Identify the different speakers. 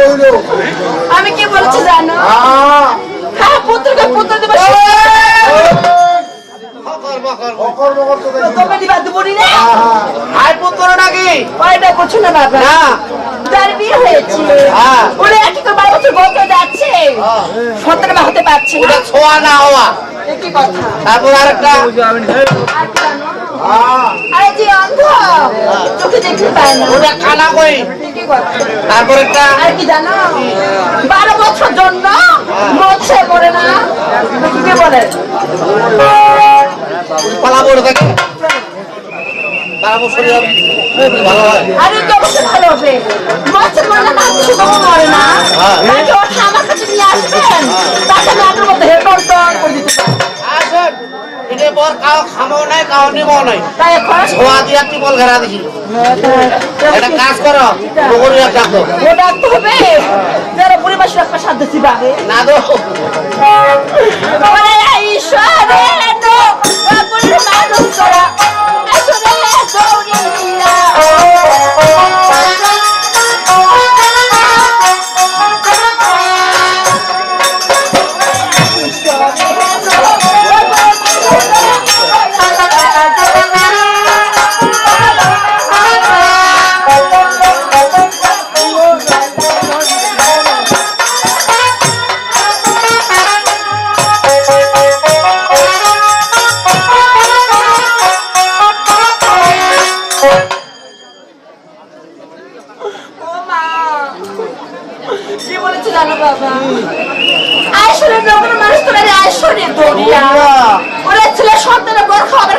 Speaker 1: কইলো
Speaker 2: আমি কি বলেছি জানো? হ্যাঁ পুত্রকে পুত্র দেবো
Speaker 3: তারপর আরেকটা।
Speaker 2: আর?
Speaker 1: আহ
Speaker 2: আরে যে অন্ধ? চোখে দেখতে পায় না।
Speaker 3: ওটা কানা কই? তারপর একটা
Speaker 2: আর কি জানো? বারো বছর জন্য মরছে মরে না। কি বলে?
Speaker 3: পালা পড়ে থাকে। ভালো হয়।
Speaker 2: আরে তো ভালো হবে। মরছে মরে না মরে না।
Speaker 3: এটা বর কাও খামাও নাই। কাও নিমাও নাই ছোঁয়া দিয়া টিপল ঘেরা দিছিল একটা কাজ করো নগরীর ডাকো
Speaker 2: ও ডাকতে হবে। যারা পরিবেশ রক্ষা সাধ্য দিবাবে
Speaker 3: না দো
Speaker 2: ঈশ্বরে। বলেছে জানো বাবা? মানুষ তোরা আসলে দৌড়িয়া ওরা ছেলে সন্তানের বর খাবার